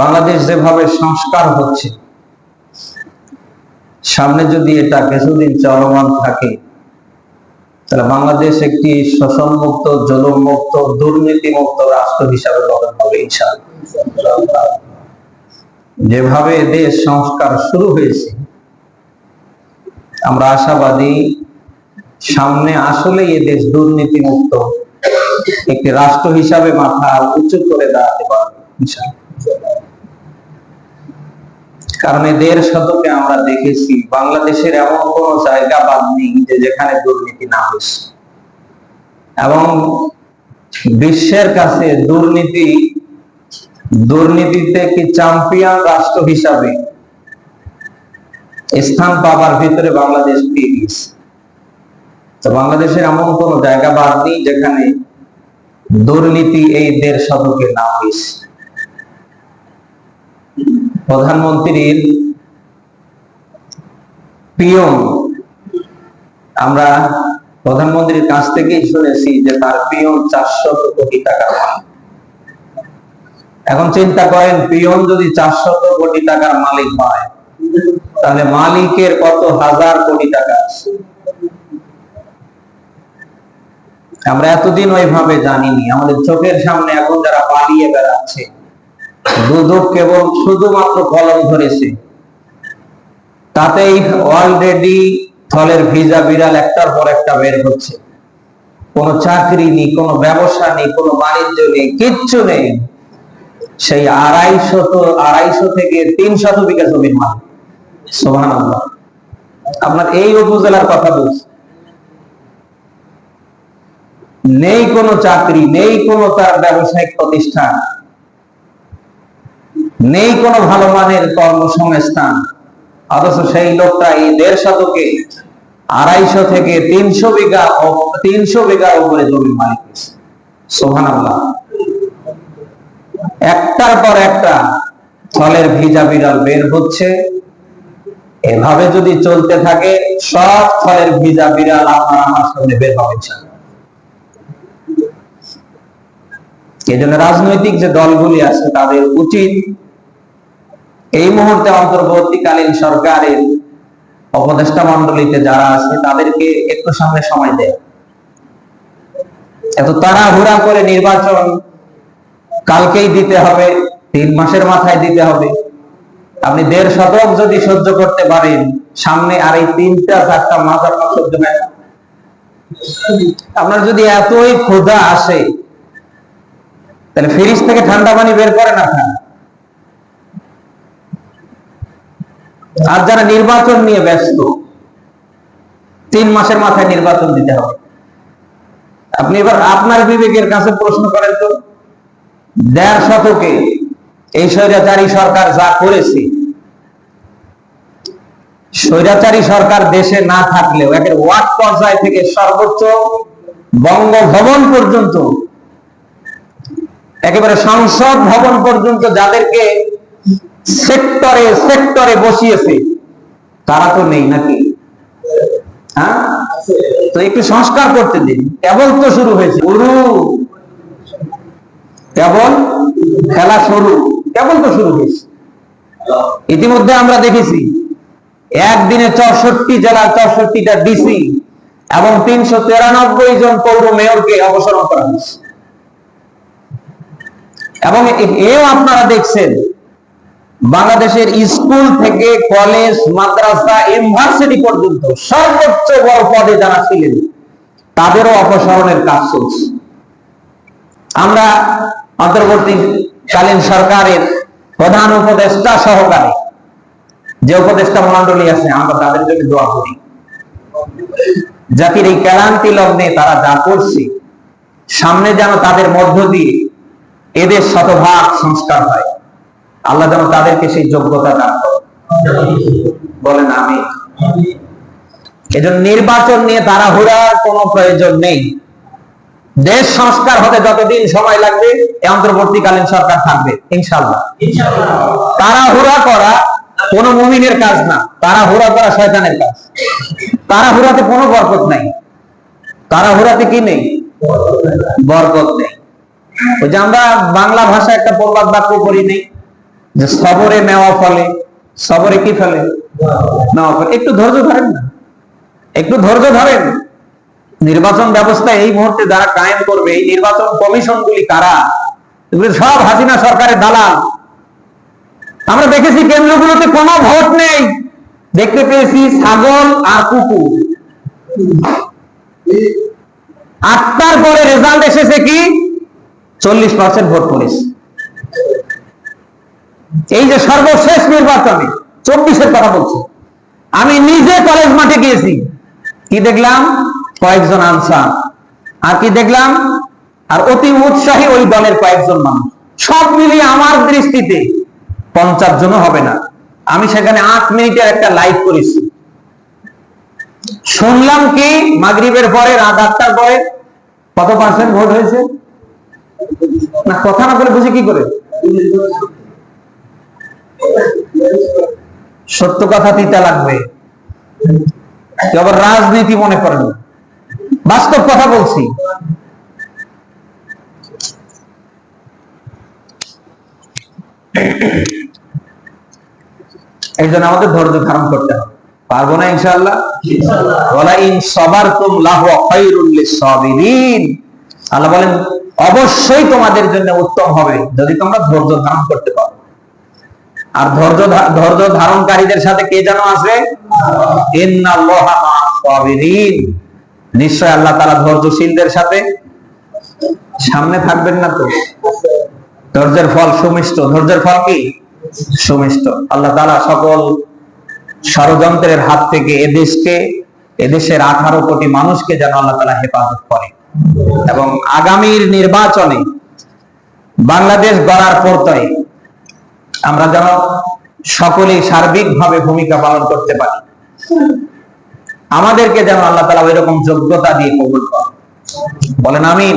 বাংলাদেশ যেভাবে সংস্কার হচ্ছে, সামনে যদি এটা কিছুদিন চলমান থাকে, তাহলে বাংলাদেশ একটি শোষণ মুক্ত জলম মুক্ত দুর্নীতি মুক্ত রাষ্ট্র হিসাবে গঠন হবে যেভাবে দেশ সংস্কার শুরু হয়েছে, আমরা আশাবাদী, সামনে আসলে এ দেশ দুর্নীতি মুক্ত একটি রাষ্ট্র হিসাবে মাথা উঁচু করে দাঁড়াতে পারবে। কারণ এই দেড় শতকে আমরা দেখেছি বাংলাদেশের এমন কোন জায়গা বাদ নেই যে যেখানে দুর্নীতি না হয়েছে। এবং বিশ্বের কাছে দুর্নীতি, দুর্নীতিতে কি চ্যাম্পিয়ন রাষ্ট্র হিসাবে স্থান পাবার ভিতরে বাংলাদেশ পেয়ে গেছে। তো বাংলাদেশের এমন কোন জায়গা বাদ নেই যেখানে দুর্নীতি এই দেড় শতকে না হয়েছে। প্রধানমন্ত্রীর পিয়ন। আমরা প্রধানমন্ত্রীর কাছ থেকেই শুনেছি যে তার পিয়ন চারশো কোটি মালিক। এখন চিন্তা করেন, পিয়ন যদি চারশো কোটি টাকার মালিক হয়, তাহলে মালিকের কত হাজার কোটি টাকা আমরা এতদিন ওইভাবে জানিনি। আমাদের চোখের সামনে এখন যারা পালিয়ে বেড়াচ্ছে দুদক কেবল শুধুমাত্র কলম ধরেছে। তাতেই অলরেডি থলের ভিজা বিড়াল একটার পর একটা বের হচ্ছে। কোনো চাকরি নেই, কোনো ব্যবসা নেই, কোনো বাণিজ্য নেই, কিচ্ছু নেই। সেই আড়াইশো থেকে তিনশত বিঘা জমির মালিক। সোহান আপনার এই উপজেলার কথা বলছি। নেই কোনো চাকরি, নেই কোনো তার ব্যবসায়িক প্রতিষ্ঠান। নেই কোনো ভালো মানের কর্মসংস্থান। অথচ সেই লোকটা এই দেড় শতকে আড়াইশো থেকে তিনশো বিঘা তিনশো বিঘার উপরে জমির মালিক সোহান একটার পর একটা ফলের ভিজা বিড়াল বের হচ্ছে। এভাবে যদি চলতে থাকে, সব ফলের ভিজা বিড়াল আপনার আমার সামনে বের হবে। এই জন্য রাজনৈতিক যে দলগুলি আছে, তাদের উচিত এই মুহূর্তে অন্তর্বর্তীকালীন সরকারের উপদেষ্টা মন্ডলীতে যারা আছে, তাদেরকে একটু সামনে সময় দেয় এত তাড়াহুড়া করে নির্বাচন কালকেই দিতে হবে, তিন মাসের মাথায় দিতে হবে। আপনি দেড় শতক যদি সহ্য করতে পারেন, সামনে আর এই তিনটা চারটা মাস আপনার সহ্য হয় না। আপনার যদি এতই ক্ষুধা আসে, তাহলে ফ্রিজ থেকে ঠান্ডা পানি বের করে না খান। আর যারা নির্বাচন নিয়ে ব্যস্ত, তিন মাসের মাথায় নির্বাচন দিতে হবে। আপনি এবার আপনার বিবেকের কাছে প্রশ্ন করেন তো, দেড় শতকে এই স্বৈরাচারী সরকার যা করেছে, স্বৈরাচারী সরকার দেশে না থাকলেও, একের ওয়ার্ড পর্যায় থেকে সর্বোচ্চ বঙ্গভবন পর্যন্ত, একেবারে সংসদ ভবন পর্যন্ত যাদেরকে সেক্টরে সেক্টরে বসিয়েছে। তারা তো নেই নাকি? হ্যাঁ? তো একটু সংস্কার করতে দিন। কেবল তো শুরু হয়েছে। গুরু কেবল খেলা শুরু। কেবল তো শুরু হয়েছে। ইতিমধ্যে আমরা দেখেছি, একদিনে চৌষট্টি জেলার চৌষট্টিটা ডিসি এবং তিনশো তিরানব্বই জন পৌর মেয়রকে অপসারণ করা হয়েছে। এবং এও আপনারা দেখছেন বাংলাদেশের স্কুল থেকে কলেজ, মাদ্রাসা, ইউনিভার্সিটি পর্যন্ত সর্বোচ্চ বড় পদে যারা ছিলেন, তাদেরও অপসারণের কাজ চলছে। আমরা অন্তর্বর্তীকালীন সরকারের প্রধান উপদেষ্টা সহকারে যে উপদেষ্টা মন্ডলী আছে, আমরা তাদের জন্য দোয়া করি। জাতির এই ক্লান্তি লগ্নে তারা যা করছে, সামনে যেন তাদের মধ্য দিয়ে এদের শতভাগ সংস্কার হয়। আল্লাহ যেন তাদেরকে সেই যোগ্যতা দান বলেন আমি এজন্য নির্বাচন নিয়ে তাড়াহুড়ার কোনো প্রয়োজন নেই। দেশ সংস্কার হতে যতদিন সময় লাগবে এই অন্তর্বর্তীকালীন সরকার থাকবে ইনশাল্লাহ তাড়াহুড়া করা কোন মুমিনের কাজ না তাড়াহুড়া করা শয়তানের কাজ। তাড়াহুড়াতে কোনো বরকত নাই। তাড়াহুড়াতে কি নেই? বরকত নেই। ওই যে আমরা বাংলা ভাষা একটা প্রবাদ বাক্য করি নেই যে সবরে নেওয়া ফলে, সবরে কি ফলে? নেওয়া ফলে। একটু ধৈর্য ধরেন না। একটু ধৈর্য ধরেন। নির্বাচন ব্যবস্থা এই মুহূর্তে যারা কায়েম করবে, এই নির্বাচন কমিশনগুলি কারা? সব হাসিনা সরকারের দালাল। আমরা দেখেছি কেন্দ্রগুলোতে কোনো ভোট নেই। দেখতে পেয়েছি ছাগল আর কুকুর। আটটার পরে রেজাল্ট এসেছে কি? চল্লিশ পার্সেন্ট ভোট পড়েছে এই যে সর্বশেষ নির্বাচনে চব্বিশের কথা বলছি। আমি নিজে কলেজ মাঠে গিয়েছি। কি দেখলাম? কয়েকজন আনসার। আর কি দেখলাম? আর অতি উৎসাহী ওই দলের কয়েকজন মানুষ। সব মিলিয়ে আমার দৃষ্টিতে পঞ্চাশ জনও হবে না। আমি সেখানে আট মিনিটের একটা লাইভ করেছি। শুনলাম কি? মাগরিবের পরে, রাত আটটার পরে কত পার্সেন্ট ভোট হয়েছে? না, কথা না করে বুঝি কি করে? সত্য কথা তিতা লাগবে। আবার রাজনীতি মনে করেন বাস্তব কথা বলছি। এই জন্য আমাদের ধৈর্য ধারণ করতে হবে। পারব না ইনশাআল্লাহ? ওয়ালা ইন সাবারতুম লাহু খায়রুল লিসাবিরিন আল্লাহ বলেন, অবশ্যই তোমাদের জন্য উত্তম হবে যদি তোমরা ধৈর্য ধারণ করতে পারো। আর ধৈর্য ধৈর্য ধারণকারীদের সাথে কে যেন আছে? নিশ্চয় আল্লাহ তাআলা ধৈর্যশীলদের সাথে। সামনে থাকবেন না তো? ধৈর্যের ফল সুমিষ্ট। ধৈর্যের ফল কি? সুমিষ্ট। আল্লাহ তাআলা সকল ষড়যন্ত্রের হাত থেকে এদেশকে, এদেশের আঠারো কোটি মানুষকে যেন আল্লাহ তাআলা হেফাজত করে এবং আগামীর নির্বাচনে বাংলাদেশ গড়ার প্রত্যয় আমরা যেন সকলেই সার্বিক ভাবে ভূমিকা পালন করতে পারি। আমাদেরকে যেন আল্লাহ তালা ওই রকম যোগ্যতা দিয়ে কবুল করেন। বলেন আমিন।